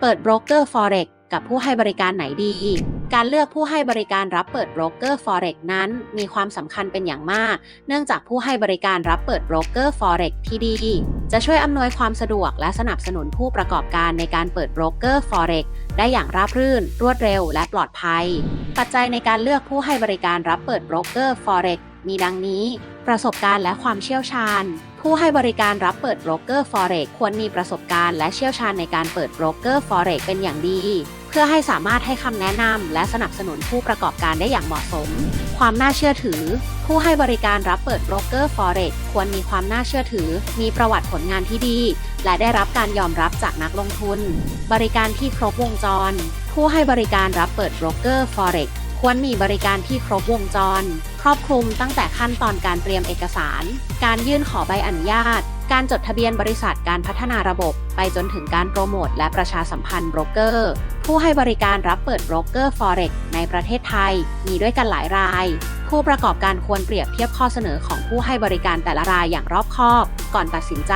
เปิดโบรกเกอร์ Forex กับผู้ให้บริการไหนดี การเลือกผู้ให้บริการรับเปิดโบรกเกอร์ Forex นั้นมีความสำคัญเป็นอย่างมาก เนื่องจากผู้ให้บริการรับเปิดโบรกเกอร์ Forex ที่ดี จะช่วยอำนวยความสะดวกและสนับสนุนผู้ประกอบการในการเปิดโบรกเกอร์ Forex ได้อย่างราบรื่น รวดเร็ว และปลอดภัย ปัจจัยในการเลือกผู้ให้บริการรับเปิดโบรกเกอร์ Forex มีดังนี้ ประสบการณ์และความเชี่ยวชาญ ผู้ให้บริการรับเปิดโบรกเกอร์ Forex ควรมีประสบการณ์และเชี่ยวชาญในการเปิดโบรกเกอร์ Forex เป็นอย่างดี เพื่อให้สามารถให้คำแนะนำและสนับสนุนผู้ประกอบการได้อย่างเหมาะสม ความน่าเชื่อถือ ผู้ให้บริการรับเปิดโบรกเกอร์ Forex ควรมีความน่าเชื่อถือ มีประวัติผลงานที่ดี และได้รับการยอมรับจากนักลงทุน บริการที่ครบวงจร ผู้ให้บริการรับเปิดโบรกเกอร์ Forex ควรมีบริการที่ครบวงจร ครอบคลุมตั้งแต่ขั้นตอนการเตรียมเอกสาร การยื่นขอใบอนุญาต การจดทะเบียนบริษัทการพัฒนาระบบ ไปจนถึงการโปรโมทและประชาสัมพันธ์โบรกเกอร์ ผู้ให้บริการรับเปิดโบรกเกอร์ Forex ในประเทศไทย มีด้วยกันหลายราย ผู้ประกอบการควรเปรียบเทียบข้อเสนอของผู้ให้บริการแต่ละรายอย่างรอบคอบ ก่อนตัดสินใจ